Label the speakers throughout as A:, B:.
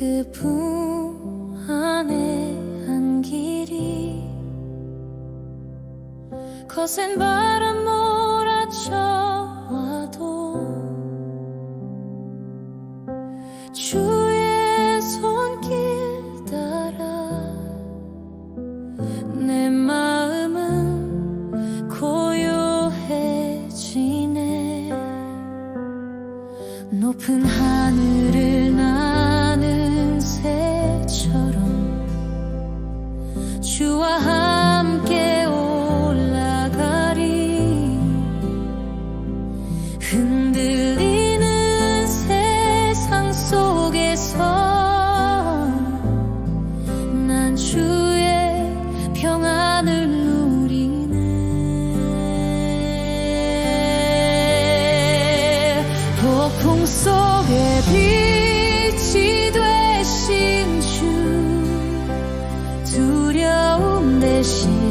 A: 그품 안에 한 길이 거센 바람 흔들리는 세상 속에서 난 주의 평안을 누리네. 폭풍 속에 빛이 되신 주 두려움 대신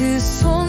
A: que son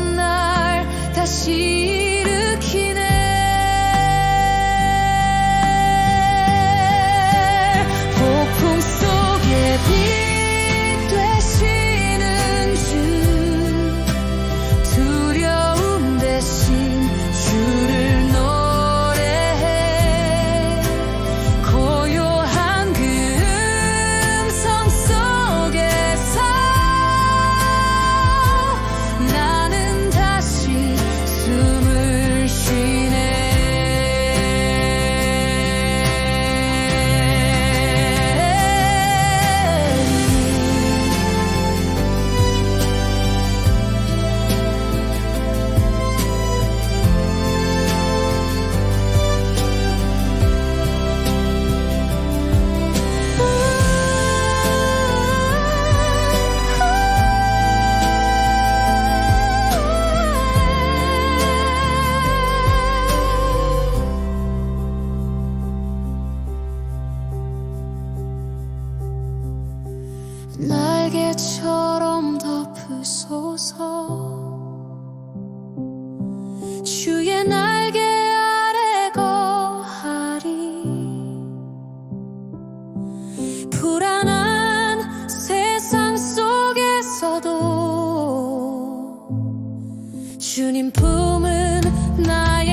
A: 날개처럼 덮으소서. 주의 날개 아래 거하리. 불안한 세상 속에서도 주님 품은 나의